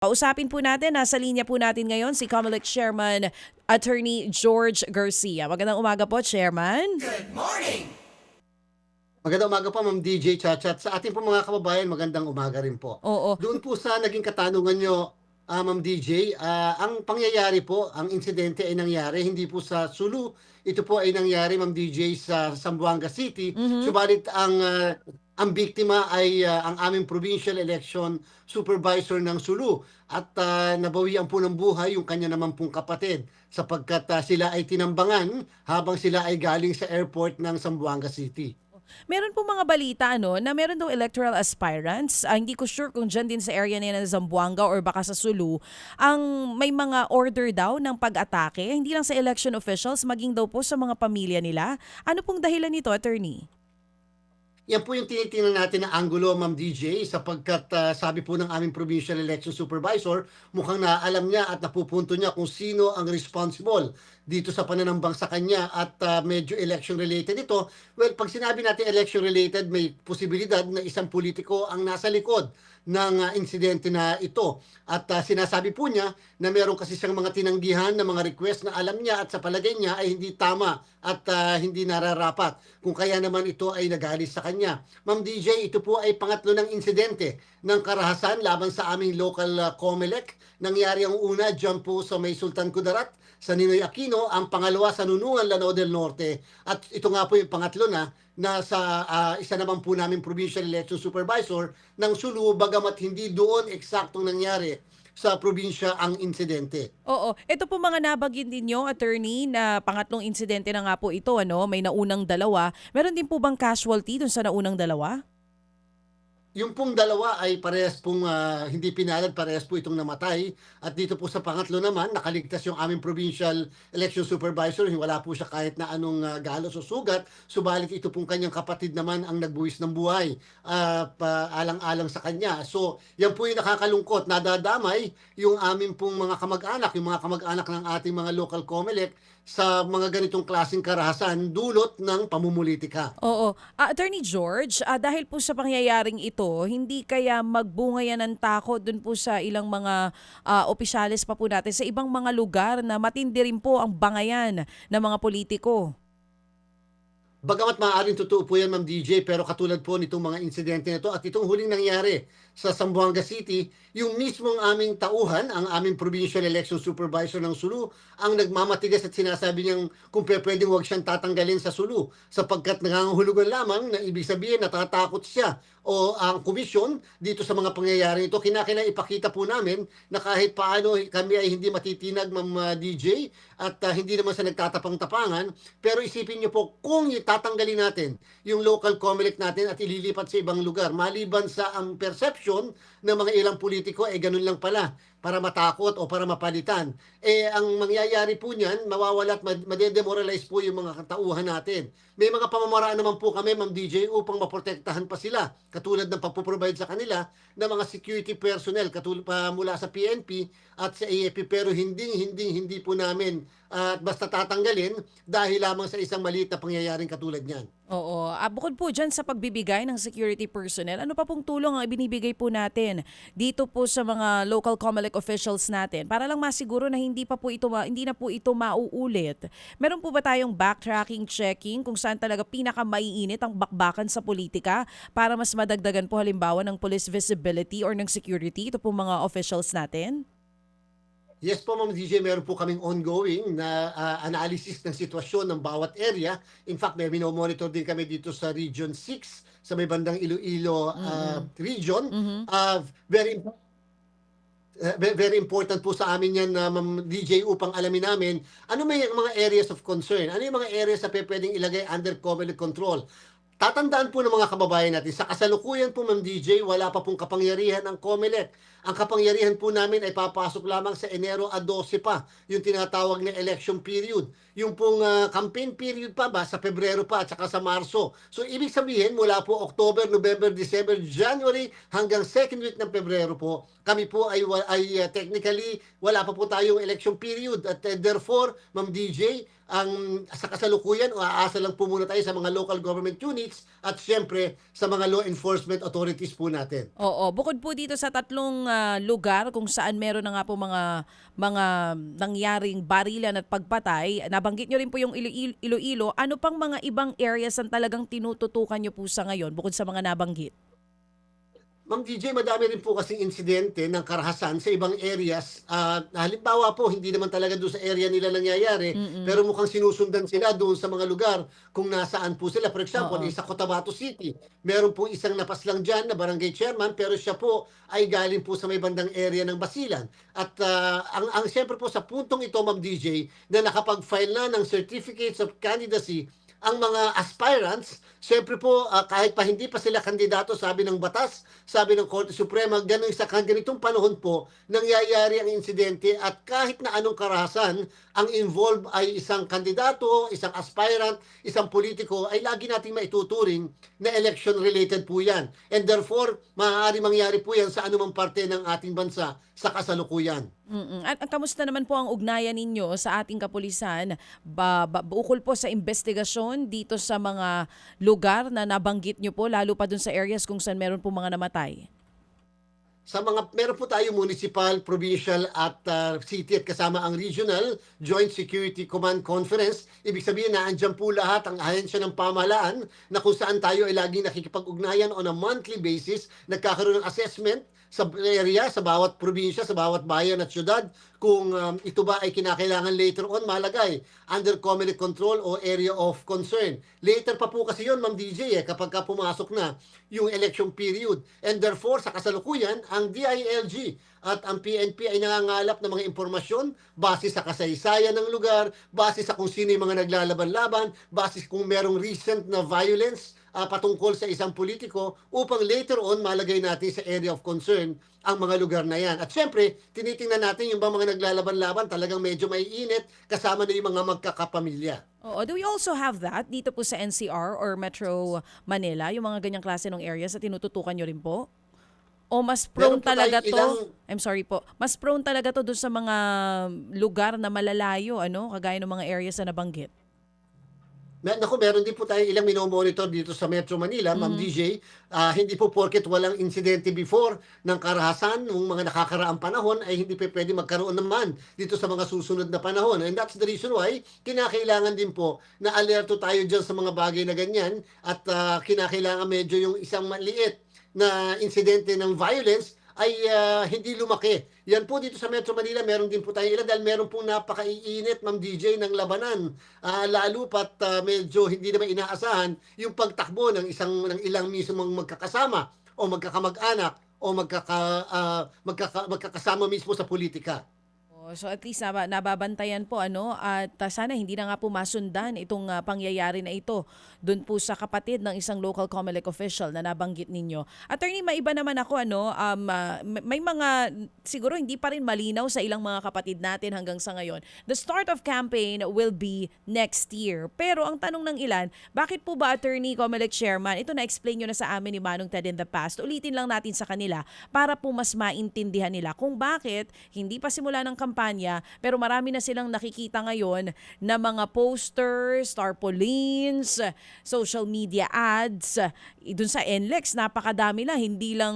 Kausapin po natin, nasa linya po natin ngayon si Comelec Chairman Attorney George Garcia. Magandang umaga po, Chairman. Magandang umaga po, Ma'am DJ Chachat. Sa ating po mga kababayan, magandang umaga rin po. Oo. Doon po sa naging katanungan nyo, ah, Ma'am DJ, ah, ang pangyayari po, ang insidente ay nangyari, hindi po sa Sulu. Ito po ay nangyari, Ma'am DJ, sa Zamboanga City. Subalit ang ah, ang biktima ay ah, ang aming provincial election supervisor ng Sulu at ah, nabawian po ng buhay yung kanya naman pong kapatid sapagkat ah, sila ay tinambangan habang sila ay galing sa airport ng Zamboanga City. Meron po mga balita ano, na meron daw electoral aspirants. Ah, hindi ko sure kung dyan din sa area na yan ng Zamboanga or baka sa Sulu. Ang may mga order daw ng pag-atake, hindi lang sa election officials, maging daw po sa mga pamilya nila. Ano pong dahilan nito, attorney? Yan po yung tinitingnan natin na angulo, Ma'am DJ, sapagkat ah, sabi po ng aming provincial election supervisor, mukhang naalam niya at napupunto niya kung sino ang responsible dito sa pananambang sa kanya at ah, medyo election related ito. Well, pag sinabi natin election related, may posibilidad na isang politiko ang nasa likod ng ah, insidente na ito. At ah, sinasabi po niya na meron kasi siyang mga tinanggihan na mga request na alam niya at sa palagay niya ay hindi tama at ah, hindi nararapat. Kung kaya naman ito ay nagalis sa kanya. Ma'am DJ, ito po ay pangatlo ng insidente ng karahasan laban sa aming local ah, COMELEC. Nangyari ang una dyan po sa may Sultan Kudarat sa Ninoy Aquino, ang pangalawa sa Nunungan, Lanao del Norte. At ito nga po yung pangatlo na na sa ah, isa naman po namin provincial election supervisor ng Sulu bagamat hindi doon eksaktong nangyari sa probinsya ang insidente. Oo. Ito po mga nabagin ninyo, attorney, na pangatlong insidente na nga po ito, ano? May naunang dalawa. Meron din po bang casualty dun sa naunang dalawa? Yung pong dalawa ay parehas pong ah, hindi pinalad, parehas po itong namatay. At dito po sa pangatlo naman, nakaligtas yung aming provincial election supervisor. Wala po siya kahit na anong ah, galos o sugat. Subalit ito pong kanyang kapatid naman ang nagbuwis ng buhay. pa, alang-alang sa kanya. So, yan po yung nakakalungkot. Nadadamay yung aming pong mga kamag-anak, yung mga kamag-anak ng ating mga local COMELEC sa mga ganitong klaseng karahasan dulot ng pamumulitika. Oo. Ah, attorney George, ah, dahil po sa pangyayaring ito, hindi kaya magbunga yan ng takot dun po sa ilang mga ah, opisyalis pa po natin sa ibang mga lugar na matindi rin po ang bangayan ng mga politiko. Bagamat maaaring totoo po yan, Ma'am DJ, pero katulad po nitong mga insidente na ito at itong huling nangyari sa Zamboanga City, yung mismong aming tauhan, ang aming provincial election supervisor ng Sulu, ang nagmamatigas at sinasabi niyang kung pwedeng huwag siyang tatanggalin sa Sulu sapagkat nangangahulugan lamang na ibig sabihin natatakot siya o ang komisyon dito sa mga pangyayari ito. Kinakailangan ipakita po namin na kahit paano kami ay hindi matitinag, Ma'am uh, DJ, at uh, hindi naman sa nagtatapang-tapangan, pero isipin niyo po kung tatanggalin natin yung local COMELEC natin at ililipat sa ibang lugar, maliban sa ang perception ng mga ilang politiko, eh ganun lang pala, para matakot o para mapalitan. Eh, ang mangyayari po niyan, mawawala at mad- madedemoralize po yung mga katauhan natin. May mga pamamaraan naman po kami, Ma'am DJ, upang maprotektahan pa sila. Katulad ng pagpuprovide sa kanila ng mga security personnel, katulad pa mula sa PNP at sa AFP, pero hindi, hindi, hindi po namin at basta tatanggalin dahil lamang sa isang maliit na pangyayaring katulad niyan. Oo. Ah, bukod po dyan sa pagbibigay ng security personnel, ano pa pong tulong ang ibinibigay po natin dito po sa mga local COMELEC officials natin para lang masiguro na hindi pa po ito hindi na po ito mauulit. Meron po ba tayong backtracking, checking kung saan talaga pinaka maiinit ang bakbakan sa politika para mas madagdagan po halimbawa ng police visibility or ng security ito po mga officials natin? Yes po, Ma'am DJ, meron po kaming ongoing na ah, analysis ng sitwasyon ng bawat area. In fact, may minomonitor din kami dito sa Region 6, sa may bandang Iloilo ah, region. Ah, very important Uh, ve- very important po sa amin yan na Ma'am DJ upang alamin namin ano may mga areas of concern, ano yung mga areas na pwedeng ilagay under COMELEC control. Tatandaan po ng mga kababayan natin, sa kasalukuyan po Ma'am DJ, wala pa pong kapangyarihan ang COMELEC. Ang kapangyarihan po namin ay papasok lamang sa Enero a 12 pa, yung tinatawag na election period. Yung pong ah, campaign period pa ba, sa Pebrero pa at saka sa Marso. So ibig sabihin, mula po October, November, December, January hanggang second week ng Pebrero po, kami po ay, ay ah, technically wala pa po tayong election period. At eh, therefore, Ma'am DJ, ang sa kasalukuyan, aasa lang po muna tayo sa mga local government units at siyempre sa mga law enforcement authorities po natin. Oo, bukod po dito sa tatlong mga lugar kung saan meron na nga po mga mga nangyaring barilan at pagpatay, nabanggit nyo rin po yung Ilo- Iloilo, ano pang mga ibang areas ang talagang tinututukan nyo po sa ngayon bukod sa mga nabanggit? Ma'am DJ, madami rin po kasing insidente ng karahasan sa ibang areas. Ah, halimbawa po, hindi naman talaga doon sa area nila nangyayari, pero mukhang sinusundan sila doon sa mga lugar kung nasaan po sila. For example, Oo. isa Cotabato City, meron po isang napaslang dyan na barangay chairman, pero siya po ay galing po sa may bandang area ng Basilan. At ah, ang, ang siyempre po sa puntong ito, Ma'am DJ, na nakapag-file na ng Certificates of Candidacy ang mga aspirants, siyempre po, ah, kahit pa hindi pa sila kandidato, sabi ng batas, sabi ng Korte Suprema, ganun sa ganitong panahon po, nangyayari ang insidente at kahit na anong karahasan, ang involved ay isang kandidato, isang aspirant, isang politiko, ay lagi nating maituturing na election-related po yan. And therefore, maaari mangyari po yan sa anumang parte ng ating bansa sa kasalukuyan. Mm-mm. At, at kamusta naman po ang ugnayan ninyo sa ating kapulisan ba, ba, ukol po sa investigasyon dito sa mga lugar na nabanggit nyo po, lalo pa dun sa areas kung saan meron po mga namatay? sa mga meron po tayo municipal, provincial at uh, city at kasama ang regional Joint Security Command Conference. Ibig sabihin na andyan po lahat ang ahensya ng pamahalaan na kung saan tayo ay laging nakikipag-ugnayan on a monthly basis, nagkakaroon ng assessment sa area, sa bawat probinsya, sa bawat bayan at syudad, kung um, ito ba ay kinakailangan later on malagay under Comelec control o area of concern. Later pa po kasi yon Ma'am DJ, eh, kapag ka pumasok na yung election period. And therefore, sa kasalukuyan, ang DILG at ang PNP ay nangangalap ng mga impormasyon base sa kasaysayan ng lugar, base sa kung sino yung mga naglalaban-laban, base kung merong recent na violence ah, patungkol sa isang politiko upang later on malagay natin sa area of concern ang mga lugar na yan. At syempre, tinitingnan natin yung ba mga naglalaban-laban talagang medyo may init kasama na yung mga magkakapamilya. Oo, do we also have that dito po sa NCR or Metro Manila, yung mga ganyang klase ng areas na tinututukan nyo rin po? O mas prone talaga to, ilang- I'm sorry po, mas prone talaga to doon sa mga lugar na malalayo, ano, kagaya ng mga areas na nabanggit? Mer naku, meron din po tayong ilang minomonitor dito sa Metro Manila, Ma'am DJ. Ah, hindi po porket walang insidente before ng karahasan ng mga nakakaraang panahon ay hindi pa pwede magkaroon naman dito sa mga susunod na panahon. And that's the reason why kinakailangan din po na alerto tayo dyan sa mga bagay na ganyan at ah, kinakailangan medyo yung isang maliit na insidente ng violence ay ah, hindi lumaki. Yan po dito sa Metro Manila, meron din po tayo ilan dahil meron pong napakaiinit, Ma'am DJ, ng labanan. Ah, lalo pat ah, medyo hindi naman inaasahan yung pagtakbo ng isang ng ilang mismong magkakasama o magkakamag-anak o magkaka, ah, magkaka, magkakasama mismo sa politika. So at least naba, nababantayan po ano at uh, sana hindi na nga po masundan itong uh, pangyayari na ito doon po sa kapatid ng isang local COMELEC official na nabanggit ninyo. Attorney, maiba naman ako ano um, uh, may mga siguro hindi pa rin malinaw sa ilang mga kapatid natin hanggang sa ngayon. The start of campaign will be next year. Pero ang tanong ng ilan, bakit po ba Attorney COMELEC Chairman, ito na-explain nyo na sa amin ni Manong Ted in the past. Ulitin lang natin sa kanila para po mas maintindihan nila kung bakit hindi pa simula ng kampanya pero marami na silang nakikita ngayon na mga posters, tarpaulins, social media ads. Eh, Dun sa NLEX, napakadami na. Hindi lang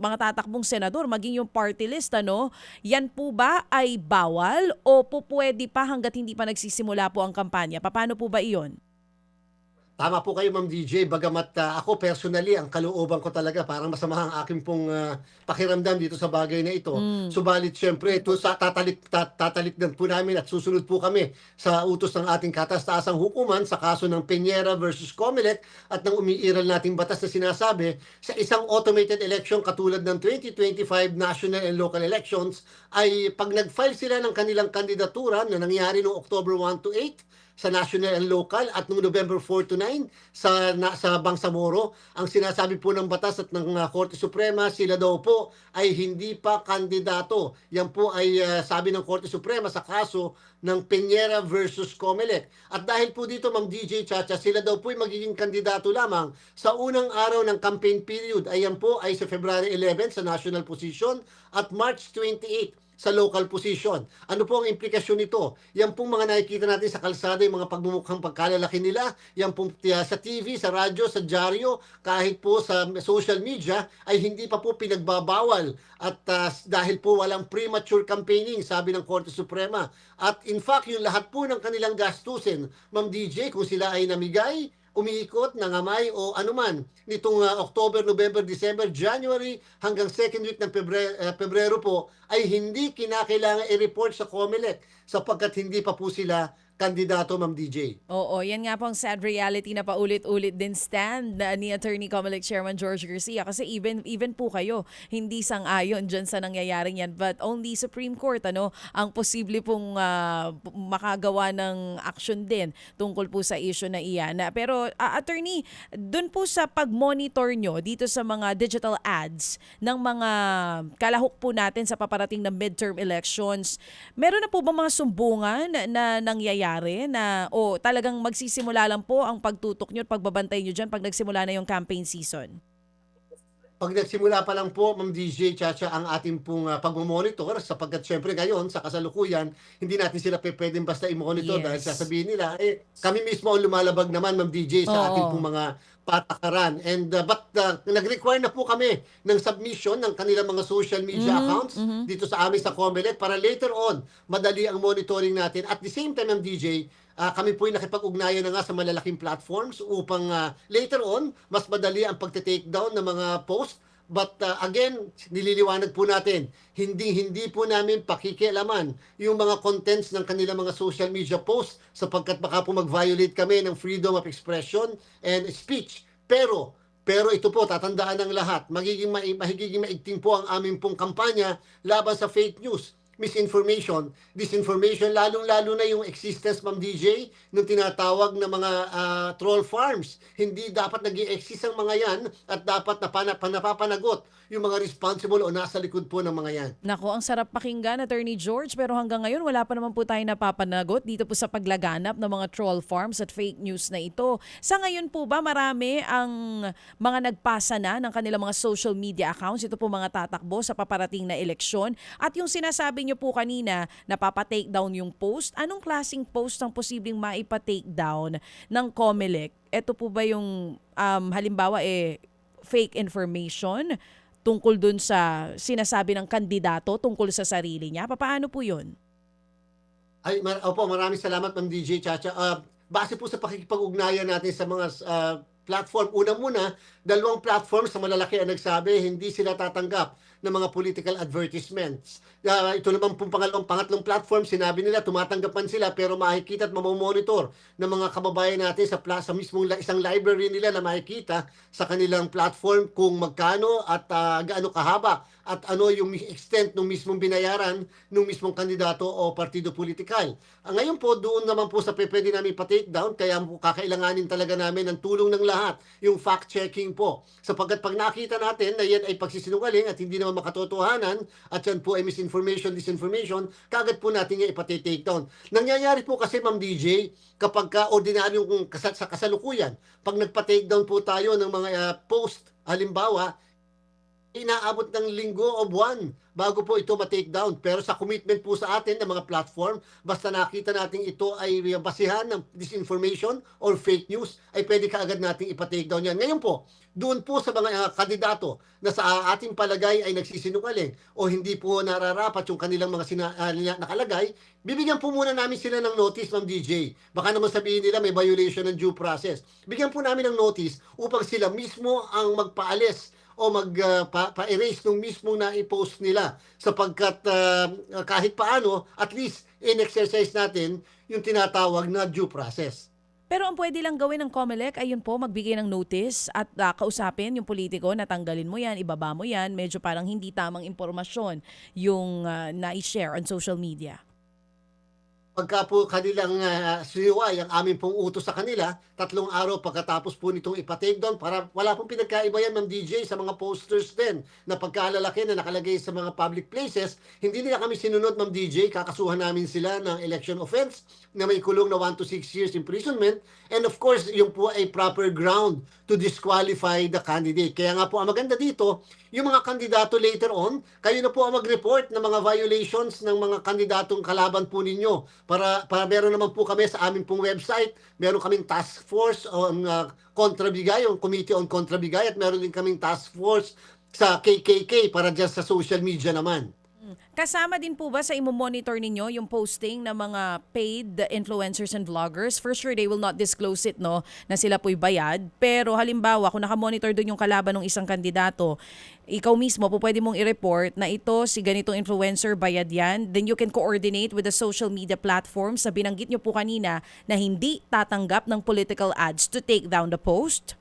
mga tatakbong senador, maging yung party list, ano? Yan po ba ay bawal o po pwede pa hanggat hindi pa nagsisimula po ang kampanya? Paano po ba iyon? Tama po kayo, Ma'am DJ. Bagamat ah, ako personally, ang kalooban ko talaga, parang masama ang aking pong ah, pakiramdam dito sa bagay na ito. Subalit, syempre, ito sa tatalik, tat, tatalikdan po namin at susunod po kami sa utos ng ating katastaasang hukuman sa kaso ng Peñera versus Comelec at ng umiiral nating batas na sinasabi sa isang automated election katulad ng 2025 national and local elections ay pag nag-file sila ng kanilang kandidatura na nangyari noong October 1 to 8 sa national and local at noong November 4 to 9 sa na, sa Bangsamoro ang sinasabi po ng batas at ng uh, Korte Suprema sila daw po ay hindi pa kandidato. Yan po ay uh, sabi ng Korte Suprema sa kaso ng Peñera versus Comelec. At dahil po dito Ma'am DJ Chacha sila daw po ay magiging kandidato lamang sa unang araw ng campaign period. Ayan po ay sa February 11 sa national position at March 28 sa local position. Ano po ang implikasyon nito? Yan pong mga nakikita natin sa kalsada, yung mga pagmumukhang pagkalalaki nila, yan pong uh, sa TV, sa radyo, sa dyaryo, kahit po sa social media, ay hindi pa po pinagbabawal. At uh, dahil po walang premature campaigning, sabi ng Korte Suprema. At in fact, yung lahat po ng kanilang gastusin, Ma'am DJ, kung sila ay namigay, umiikot, nangamay o anuman nitong uh, October, November, December, January hanggang second week ng Pebre, uh, Pebrero po ay hindi kinakailangan i-report sa COMELEC sapagkat hindi pa po sila kandidato, Ma'am DJ. Oo, yan nga po ang sad reality na paulit-ulit din stand na ni Attorney Comelec Chairman George Garcia kasi even even po kayo hindi sang-ayon dyan sa nangyayaring yan but only Supreme Court ano ang posible pong p- makagawa ng action din tungkol po sa issue na iyan. Na- Pero ah, Attorney, dun po sa pag-monitor nyo dito sa mga digital ads ng mga kalahok po natin sa paparating na midterm elections, meron na po ba mga sumbungan na nangyayari na o talagang magsisimula lang po ang pagtutok nyo at pagbabantay nyo dyan pag nagsimula na yung campaign season? Pag nagsimula pa lang po, Ma'am DJ Chacha, ang ating pong uh, pagmamonitor sapagkat syempre ngayon sa kasalukuyan, hindi natin sila pwedeng basta i-monitor Yes. dahil sasabihin nila, eh, kami mismo ang lumalabag naman, Ma'am DJ, sa Oo. ating pong mga patakaran. And uh, but uh, nag-require na po kami ng submission ng kanilang mga social media Mhm, accounts mhm. dito sa amin sa Comelec para later on, madali ang monitoring natin. At the same time, Ma'am DJ, ah, kami po ay nakipag-ugnayan na nga sa malalaking platforms upang ah, later on, mas madali ang pagte-take down ng mga post. But ah, again, nililiwanag po natin, hindi-hindi po namin pakikialaman yung mga contents ng kanilang mga social media posts sapagkat baka po mag-violate kami ng freedom of expression and speech. Pero pero ito po, tatandaan ng lahat, magiging, ma- magiging maigting po ang aming pong kampanya laban sa fake news, misinformation, disinformation, lalong-lalo na yung existence, Ma'am DJ, ng tinatawag na mga ah, troll farms. Hindi dapat nag exist ang mga yan at dapat napana, napapanagot yung mga responsible o nasa likod po ng mga yan. Nako, ang sarap pakinggan, Attorney George, pero hanggang ngayon wala pa naman po tayo napapanagot dito po sa paglaganap ng mga troll farms at fake news na ito. Sa ngayon po ba marami ang mga nagpasa na ng kanilang mga social media accounts? Ito po mga tatakbo sa paparating na eleksyon. At yung sinasabi niyo po kanina, napapa-take down yung post. Anong klasing post ang posibleng maipa-take down ng COMELEC? Ito po ba yung um, halimbawa eh fake information tungkol dun sa sinasabi ng kandidato tungkol sa sarili niya? Paano po yun? Ay, mar- opo, maraming salamat Ma'am DJ Chacha. Ah, base po sa pakikipag-ugnayan natin sa mga ah, platform, una muna, dalawang platform sa malalaki ang nagsabi, hindi sila tatanggap ng mga political advertisements. Ah, ito naman pong pangalawang, pangatlong platform, sinabi nila, tumatanggapan sila, pero makikita at mamomonitor ng mga kababayan natin sa, sa mismong isang library nila na makikita sa kanilang platform kung magkano at ah, gaano kahaba at ano yung extent ng mismong binayaran ng mismong kandidato o partido politikal. Ah, ngayon po, doon naman po sa pwede namin pa-take down, kaya kakailanganin talaga namin ng tulong ng lahat, yung fact-checking po. Sapagkat pag nakita natin na yan ay pagsisinungaling at hindi naman makatotohanan, at yan po ay misinformation, disinformation, kagad po natin yan ipati-take down. Nangyayari po kasi, Ma'am DJ, kapag ka ordinaryong kasal sa kasalukuyan, pag nagpa-take down po tayo ng mga ah, post, halimbawa, inaabot ng linggo o buwan bago po ito ma-take down. Pero sa commitment po sa atin ng mga platform, basta nakita natin ito ay basihan ng disinformation or fake news, ay pwede kaagad nating ipa-take down yan. Ngayon po, doon po sa mga uh, kandidato na sa ating palagay ay nagsisinungaling o hindi po nararapat yung kanilang mga sina- ah, nakalagay, bibigyan po muna namin sila ng notice, Ma'am DJ. Baka naman sabihin nila may violation ng due process. Bigyan po namin ng notice upang sila mismo ang magpaalis o mag uh, pa, pa-erase nung mismo na i-post nila sapagkat uh, kahit paano at least in-exercise natin yung tinatawag na due process. Pero ang pwede lang gawin ng COMELEC ay yun po, magbigay ng notice at ah, kausapin yung politiko na tanggalin mo yan, ibaba mo yan, medyo parang hindi tamang impormasyon yung ah, na-share on social media. Pagka po kanilang uh, siniway ang aming pong utos sa kanila, tatlong araw pagkatapos po nitong ipatake down para wala pong pinagkaiba yan, Ma'am DJ, sa mga posters din na pagkaalalaki na nakalagay sa mga public places, hindi nila kami sinunod, Ma'am DJ, kakasuhan namin sila ng election offense na may kulong na 1 to 6 years imprisonment. And of course, yung po ay proper ground to disqualify the candidate. Kaya nga po, ang maganda dito, yung mga kandidato later on, kayo na po ang mag-report ng mga violations ng mga kandidatong kalaban po ninyo. Para, para meron naman po kami sa aming pong website, meron kaming task force on uh, kontrabigay, on committee on kontrabigay, at meron din kaming task force sa KKK para dyan sa social media naman. Kasama din po ba sa imo-monitor ninyo yung posting ng mga paid influencers and vloggers? For sure, they will not disclose it, no, na sila po'y bayad. Pero halimbawa, kung nakamonitor doon yung kalaban ng isang kandidato, ikaw mismo po pwede mong i-report na ito, si ganitong influencer, bayad yan. Then you can coordinate with the social media platforms sa binanggit nyo po kanina na hindi tatanggap ng political ads to take down the post.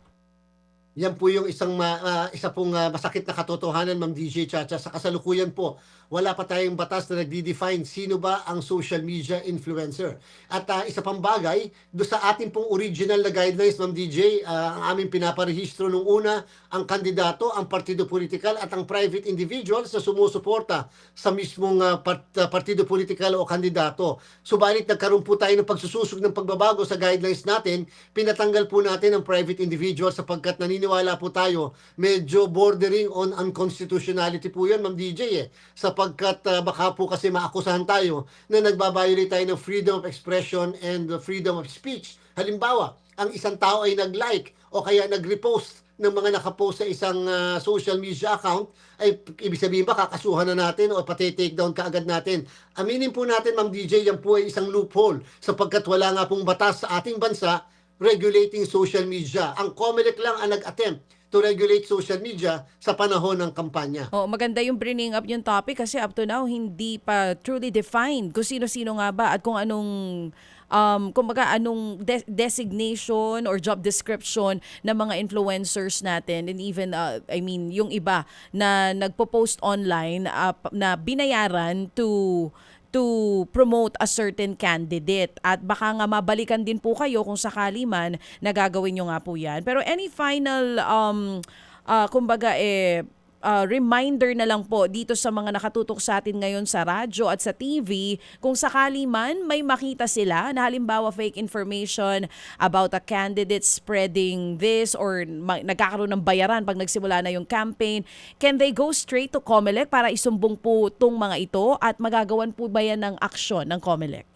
Yan po yung isang ma, ah, isa pong ah, masakit na katotohanan, Ma'am DJ Chacha. Sa kasalukuyan po, wala pa tayong batas na nagdi-define sino ba ang social media influencer. At ah, isa pang bagay, do sa ating pong original na guidelines, Ma'am DJ, ah, ang aming pinaparehistro nung una, ang kandidato, ang partido politikal at ang private individuals na sumusuporta sa mismong ah, part- ah, partido politikal o kandidato. Subalit nagkaroon po tayo ng pagsususog ng pagbabago sa guidelines natin, pinatanggal po natin ang private individuals sapagkat naniniwala po tayo medyo bordering on unconstitutionality po yun, Ma'am DJ eh. Sapagkat ah, baka po kasi maakusahan tayo na nagbabiolate tayo ng freedom of expression and freedom of speech. Halimbawa, ang isang tao ay nag-like o kaya nag-repost ng mga nakapost sa isang ah, social media account, ay ibig sabihin ba kakasuhan na natin o pati take down kaagad natin. Aminin po natin, Ma'am DJ, yan po ay isang loophole sapagkat wala nga pong batas sa ating bansa regulating social media. Ang COMELEC lang ang nag-attempt to regulate social media sa panahon ng kampanya. Oh, maganda yung bringing up yung topic kasi up to now hindi pa truly defined kung sino-sino nga ba at kung anong um kumbaga anong de- designation or job description ng mga influencers natin and even uh, I mean yung iba na nagpo-post online uh, na binayaran to to promote a certain candidate. At baka nga mabalikan din po kayo kung sakali man na gagawin nyo nga po yan. Pero any final, um, uh, kumbaga eh, uh, reminder na lang po dito sa mga nakatutok sa atin ngayon sa radyo at sa TV kung sakali man may makita sila na halimbawa fake information about a candidate spreading this or nagkakaroon ng bayaran pag nagsimula na yung campaign, can they go straight to COMELEC para isumbong po tong mga ito at magagawan po ba yan ng aksyon ng COMELEC?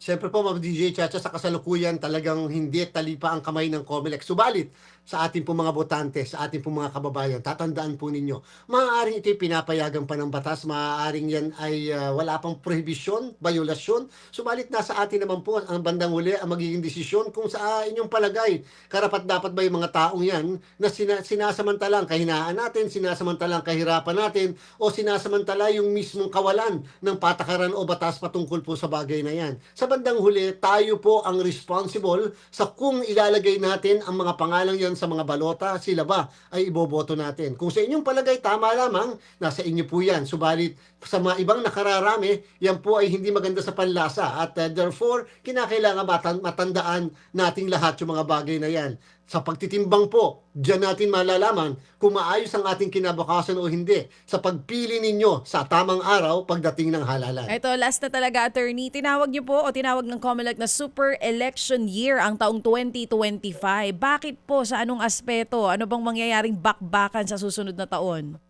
Siyempre po, Ma'am DJ Chacha, sa kasalukuyan talagang hindi talipa ang kamay ng COMELEC. Subalit, sa ating po mga botante, sa ating po mga kababayan, tatandaan po ninyo, maaaring ito'y pinapayagan pa ng batas, maaaring yan ay ah, wala pang prohibisyon, violasyon. Subalit, nasa atin naman po ang bandang huli ang magiging desisyon kung sa inyong palagay, karapat dapat ba yung mga taong yan na sina- sinasamantalang kahinaan natin, sinasamantalang kahirapan natin, o sinasamantala yung mismong kawalan ng patakaran o batas patungkol po sa bagay na yan. Sa bandang huli, tayo po ang responsible sa kung ilalagay natin ang mga pangalan yan sa mga balota, sila ba ay iboboto natin. Kung sa inyong palagay, tama lamang, nasa inyo po yan. Subalit, sa mga ibang nakararami, yan po ay hindi maganda sa panlasa. At uh, therefore, kinakailangan matan- matandaan nating lahat yung mga bagay na yan. Sa pagtitimbang po, diyan natin malalaman kung maayos ang ating kinabukasan o hindi sa pagpili ninyo sa tamang araw pagdating ng halalan. Ito, last na talaga, attorney. Tinawag niyo po o tinawag ng COMELEC na super election year ang taong 2025. Bakit po? Sa anong aspeto? Ano bang mangyayaring bakbakan sa susunod na taon?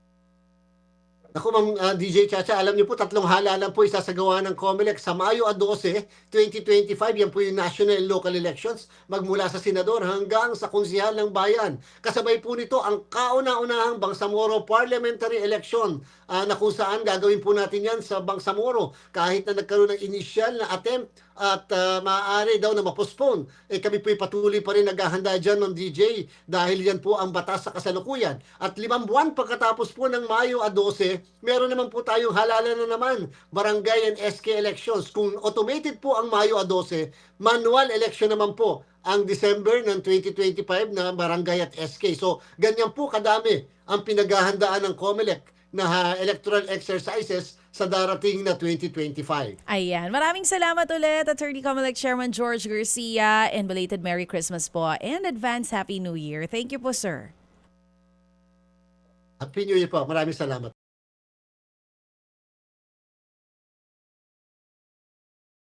Ako, Ma'am ah, DJ Chacha, alam niyo po, tatlong halalan po isasagawa ng COMELEC sa Mayo 12, 2025. Yan po yung national and local elections magmula sa senador hanggang sa konsihal ng bayan. Kasabay po nito ang kauna-unahang Bangsamoro Parliamentary Election ah, na kung saan gagawin po natin yan sa Bangsamoro kahit na nagkaroon ng initial na attempt at uh, maaari daw na mapostpone. Eh kami po'y patuloy pa rin naghahanda dyan, Ma'am DJ, dahil yan po ang batas sa kasalukuyan. At limang buwan pagkatapos po ng Mayo 12, meron naman po tayong halalan na naman, barangay and SK elections. Kung automated po ang Mayo 12, manual election naman po ang December ng 2025 na barangay at SK. So, ganyan po kadami ang pinaghahandaan ng COMELEC na electoral exercises sa darating na 2025. Ayan. Maraming salamat ulit, Attorney Comelec Chairman George Garcia. And belated Merry Christmas po and advance Happy New Year. Thank you po, sir. Happy New Year po. Maraming salamat.